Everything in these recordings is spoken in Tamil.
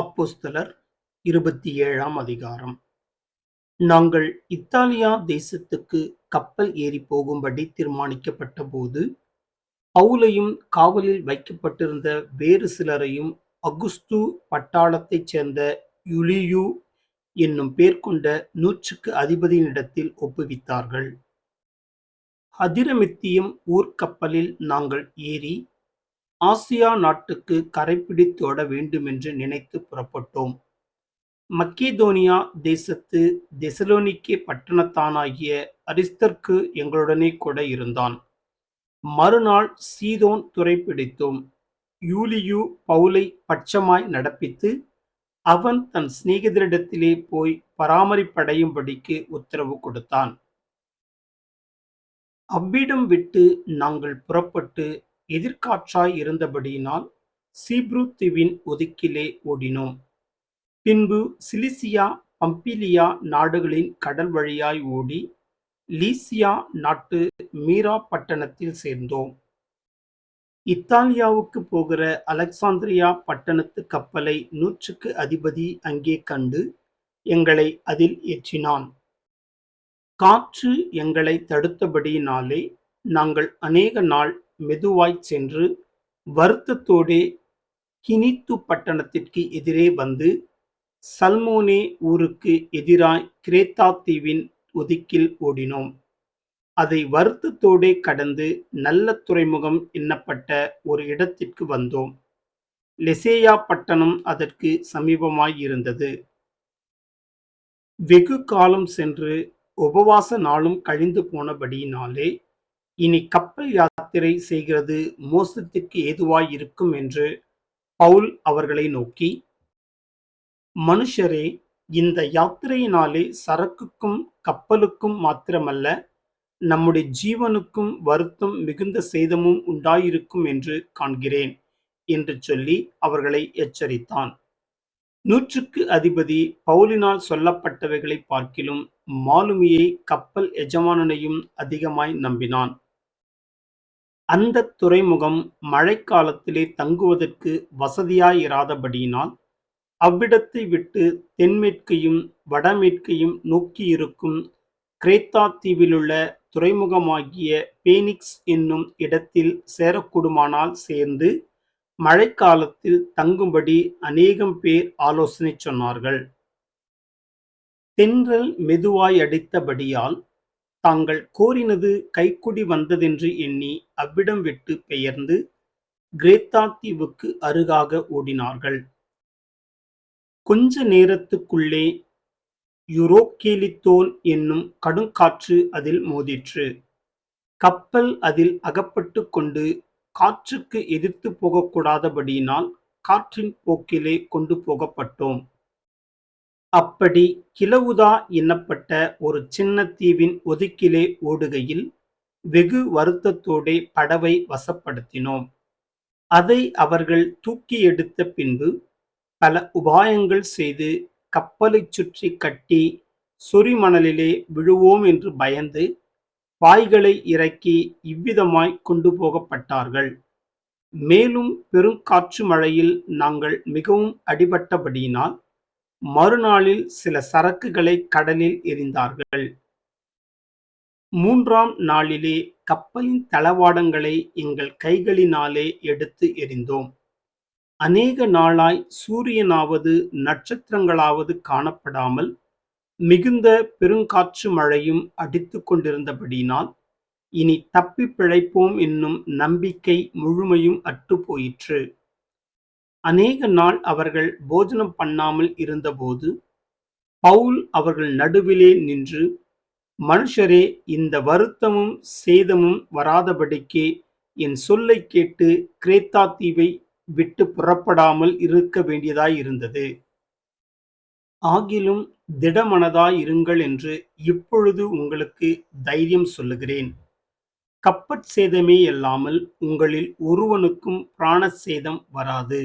அப்போஸ்தலர் இருபத்தி ஏழாம் அதிகாரம். நாங்கள் இத்தாலியா தேசத்துக்கு கப்பல் ஏறி போகும்படி தீர்மானிக்கப்பட்ட போது பவுலையும் காவலில் வைக்கப்பட்டிருந்த வேறு சிலரையும் அகுஸ்து பட்டாளத்தைச் சேர்ந்த யுலியு என்னும் பேர் கொண்ட நூற்றுக்கு அதிபதியினிடத்தில் ஒப்புவித்தார்கள். அதிரமித்தியம் ஊர்க்கப்பலில் நாங்கள் ஏறி ஆசியா நாட்டுக்கு கரைப்பிடித்தோட வேண்டுமென்று நினைத்து புறப்பட்டோம். மக்கேதோனியா தேசத்து தெசலோனிக்கே பட்டணத்தானாகிய அரிஸ்தர்க்கு எங்களுடனே கூட இருந்தான். மறுநாள் சீதோன் துறைப்பிடித்தோம். யூலியு பவுலை பட்சமாய் நடப்பித்து அவன் தன் சிநேகிதரிடத்திலே போய் பராமரிப்படையும்படிக்கு உத்தரவு கொடுத்தான். அவ்விடம் விட்டு நாங்கள் புறப்பட்டு எதிர்காற்றாய் இருந்தபடியினால் சீப்ரு தீவின் ஒதுக்கிலே ஓடினோம். பின்பு சிலிசியா பம்பிலியா நாடுகளின் கடல் வழியாய் ஓடி லீசியா நாட்டு மீரா பட்டணத்தில் சேர்ந்தோம். இத்தாலியாவுக்கு போகிற அலெக்சாந்திரியா பட்டணத்து கப்பலை நூற்றுக்கு அதிபதி அங்கே கண்டு எங்களை அதில் ஏற்றினான். காற்று எங்களை தடுத்தபடியினாலே நாங்கள் அநேக நாள் மெதுவாய்ச் சென்று வருத்தத்தோடே கினித்து பட்டணத்திற்கு எதிரே வந்து சல்மோனே ஊருக்கு எதிராய் கிரேத்தா தீவின் ஒதுக்கில் ஓடினோம். அதை வருத்தத்தோடே கடந்து நல்ல துறைமுகம் எண்ணப்பட்ட ஒரு இடத்திற்கு வந்தோம். லெசேயா பட்டணம் அதற்கு சமீபமாய் இருந்தது. வெகு காலம் சென்று உபவாச நாளும் கழிந்து போனபடியினாலே இனி கப்பல் யாத்திரை செய்கிறது மோசத்திற்கு ஏதுவாய் இருக்கும் என்று பவுல் அவர்களை நோக்கி மனுஷரே இந்த யாத்திரையினாலே சரக்குக்கும் கப்பலுக்கும் மாத்திரமல்ல நம்முடைய ஜீவனுக்கும் வருத்தம் மிகுந்த சேதமும் உண்டாயிருக்கும் என்று காண்கிறேன் என்று சொல்லி அவர்களை எச்சரித்தான். நூற்றுக்கு அதிபதி பவுலினால் சொல்லப்பட்டவைகளை பார்க்கிலும் மாலுமியை கப்பல் எஜமானனையும் அதிகமாய் நம்பினான். அந்த துறைமுகம் மழைக்காலத்திலே தங்குவதற்கு வசதியாயிராதபடியினால் அவ்விடத்தை விட்டு தென்மேற்கையும் வடமேற்கையும் நோக்கியிருக்கும் கிரேத்தா தீவிலுள்ள துறைமுகமாகிய பேனிக்ஸ் என்னும் இடத்தில் சேரக்கூடுமானால் சேர்ந்து மழைக்காலத்தில் தங்கும்படி அநேகம் பேர் ஆலோசனை சொன்னார்கள். தென்றல் மெதுவாய் அடித்தபடியால் தாங்கள் கோரினது கைக்குடி வந்ததென்று எண்ணி அவ்விடம் விட்டு பெயர்ந்து கிரேத்தா தீவுக்கு அருகாக ஓடினார்கள். கொஞ்ச நேரத்துக்குள்ளே யுரோக்கேலித்தோன் என்னும் கடுங்காற்று அதில் மோதிற்று. கப்பல் அதில் அகப்பட்டு கொண்டு காற்றுக்கு எதிர்த்து போகக்கூடாதபடியினால் காற்றின் போக்கிலே கொண்டு போகப்பட்டோம். அப்படி கிலவுதா எண்ணப்பட்ட ஒரு சின்ன தீவின் ஒதுக்கிலே ஓடுகையில் வெகு வருத்தத்தோடே படவை வசப்படுத்தினோம். அதை அவர்கள் தூக்கி எடுத்த பின்பு பல உபாயங்கள் செய்து கப்பலைச் சுற்றி கட்டி சொறிமணலிலே விழுவோம் என்று பயந்து பாய்களை இறக்கி இவ்விதமாய் கொண்டு போகப்பட்டார்கள். மேலும் பெருங்காற்று மழையில் நாங்கள் மிகவும் அடிபட்டபடியினால் மறுநாளில் சில சரக்குகளை கடலில் எறிந்தார்கள். மூன்றாம் நாளிலே கப்பலின் தளவாடங்களை எங்கள் கைகளினாலே எடுத்து எறிந்தோம். அநேக நாளாய் சூரியனாவது நட்சத்திரங்களாவது காணப்படாமல் மிகுந்த பெருங்காற்று மழையும் அடித்து கொண்டிருந்தபடியினால் இனி தப்பி பிழைப்போம் என்னும் நம்பிக்கை முழுமையும் அற்று போயிற்று. அநேக நாள் அவர்கள் போஜனம் பண்ணாமல் இருந்தபோது பவுல் அவர்கள் நடுவிலே நின்று மனுஷரே இந்த வருத்தமும் சேதமும் வராதபடிக்கு என் சொல்லை கேட்டு கிரேத்தா தீவை விட்டு புறப்படாமல் இருக்க வேண்டியதாய் இருந்தது. ஆகிலும் திடமனதாய் இருங்கள் என்று இப்பொழுது உங்களுக்கு தைரியம் சொல்லுகிறேன். கப்பற் சேதமே அல்லாமல் உங்களில் ஒருவனுக்கும் பிராண சேதம் வராது.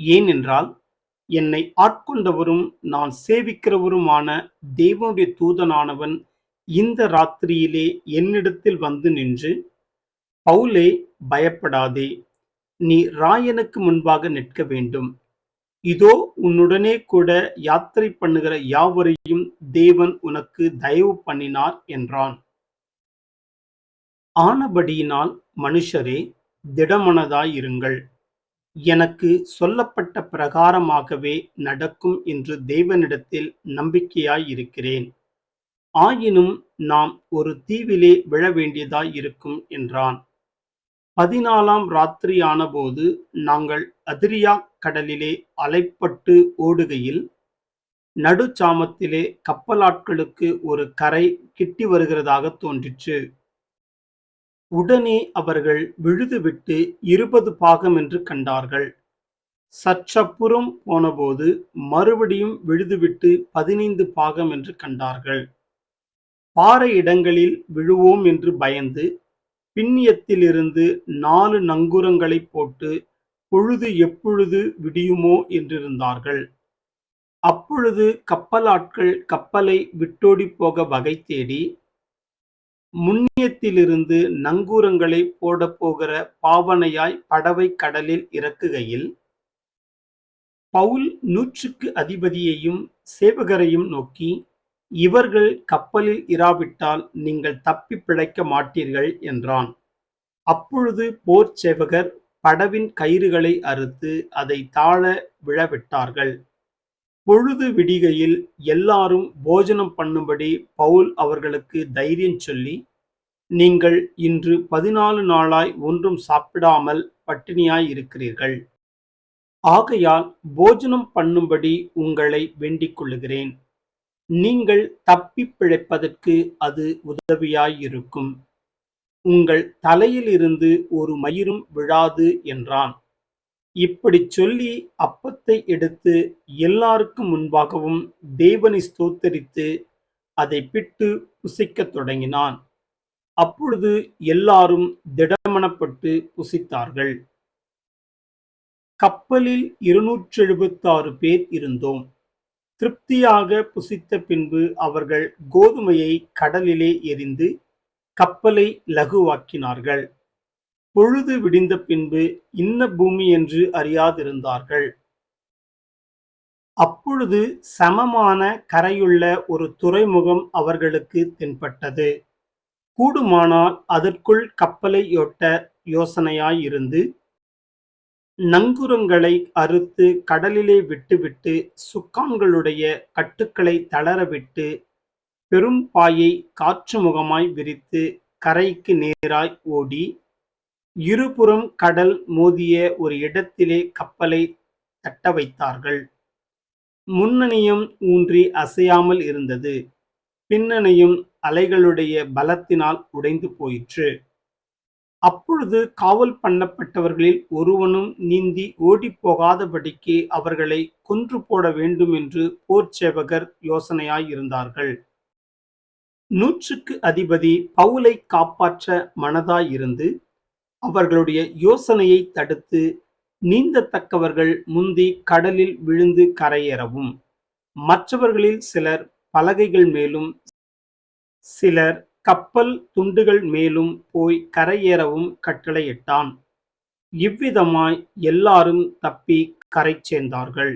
ஏனென்றால் என்னை ஆட்கொண்டவரும் நான் சேவிக்கிறவருமான தேவனுடைய தூதனானவன் இந்த ராத்திரியிலே என்னிடத்தில் வந்து நின்று பவுலே பயப்படாதே. நீ ராயனுக்கு முன்பாக நிற்க வேண்டும். இதோ உன்னுடனே கூட யாத்திரை பண்ணுகிற யாவரையும் தேவன் உனக்கு தயவு பண்ணினார் என்றான். ஆனபடியினால் மனுஷரே திடமனதாயிருங்கள். எனக்கு சொல்லப்பட்ட பிரகாரமாகவே நடக்கும் என்று தேவனிடத்தில் நம்பிக்கையாயிருக்கிறேன். ஆயினும் நாம் ஒரு தீவிலே விழ வேண்டியதாய் இருக்கும் என்றான். பதினாலாம் ராத்திரியானபோது நாங்கள் அதிரியா கடலிலே அலைப்பட்டு ஓடுகையில் நடுச்சாமத்திலே கப்பலாட்களுக்கு ஒரு கரை கிட்டி வருகிறதாக தோன்றிற்று. உடனே அவர்கள் விழுதுவிட்டு இருபது பாகம் என்று கண்டார்கள். சற்றப்புறம் போனபோது மறுபடியும் விழுதுவிட்டு பதினைந்து பாகம் என்று கண்டார்கள். பாறை இடங்களில் விழுவோம் என்று பயந்து பின்னியத்திலிருந்து நாலு நங்குரங்களை போட்டு பொழுது எப்பொழுது விடியுமோ என்றிருந்தார்கள். அப்பொழுது கப்பலாட்கள் கப்பலை விட்டோடிப் போக வகை தேடி முன்னியத்திலிருந்து நங்கூரங்களை போடப்போகிற பாவனையாய் படவை கடலில் இறக்குகையில் பவுல் நூற்றுக்கு அதிபதியையும் சேவகரையும் நோக்கி இவர்கள் கப்பலில் இராவிட்டால் நீங்கள் தப்பி பிழைக்க மாட்டீர்கள் என்றான். அப்பொழுது போர் சேவகர் படவின் கயிறுகளை அறுத்து அதை தாழ விழவிட்டார்கள். பொழுது விடிகையில் எல்லாரும் போஜனம் பண்ணும்படி பவுல் அவர்களுக்கு தைரியம் சொல்லி நீங்கள் இன்று பதினாலு நாளாய் ஒன்றும் சாப்பிடாமல் பட்டினியாய் இருக்கிறீர்கள். ஆகையால் போஜனம் பண்ணும்படி உங்களை வேண்டிக் கொள்ளுகிறேன். நீங்கள் தப்பி பிழைப்பதற்கு அது உதவியாயிருக்கும் உங்கள் தலையிலிருந்து ஒரு மயிரும் விழாது என்றான். இப்படிச் சொல்லி அப்பத்தை எடுத்து எல்லாருக்கும் முன்பாகவும் தேவனை ஸ்தோத்தரித்து அதை பிட்டு புசிக்கத் தொடங்கினான். அப்பொழுது எல்லாரும் திடமனப்பட்டு புசித்தார்கள். கப்பலில் இருநூற்று எழுபத்தாறு பேர் இருந்தோம். திருப்தியாக புசித்த பின்பு அவர்கள் கோதுமையை கடலிலே எரிந்து கப்பலை லகுவாக்கினார்கள். பொழுது விடிந்த பின்பு இன்ன பூமி என்று அறியாதிருந்தார்கள். அப்பொழுது சமமான கரையுள்ள ஒரு துறைமுகம் அவர்களுக்கு தென்பட்டது. கூடுமானால் அதற்குள் கப்பலை ஒட்ட யோசனையாயிருந்து நங்குரங்களை அறுத்து கடலிலே விட்டுவிட்டு சுக்கான்களுடைய கட்டுக்களை தளரவிட்டு பெரும் பாயை காற்று முகமாய் விரித்து கரைக்கு நேராய் ஓடி இருபுறம் கடல் மோதிய ஒரு இடத்திலே கப்பலை தட்ட வைத்தார்கள். முன்னணியும் ஊன்றி அசையாமல் இருந்தது. பின்னணியும் அலைகளுடைய பலத்தினால் உடைந்து போயிற்று. அப்பொழுது காவல் பண்ணப்பட்டவர்களில் ஒருவனும் நீந்தி ஓடிப்போகாதபடிக்கு அவர்களை கொன்று போட வேண்டும் என்று போர் சேவகர் யோசனையாயிருந்தார்கள் நூற்றுக்கு அதிபதி பவுலை காப்பாற்ற மனதாயிருந்து அவர்களுடைய யோசனையை தடுத்து நீந்தத்தக்கவர்கள் முந்தி கடலில் விழுந்து கரையேறவும். மற்றவர்களில் சிலர் பலகைகள் மேலும் சிலர் கப்பல் துண்டுகள் மேலும் போய் கரையேறவும் கட்டளையிட்டான். இவ்விதமாய் எல்லாரும் தப்பி கரை சேர்ந்தார்கள்.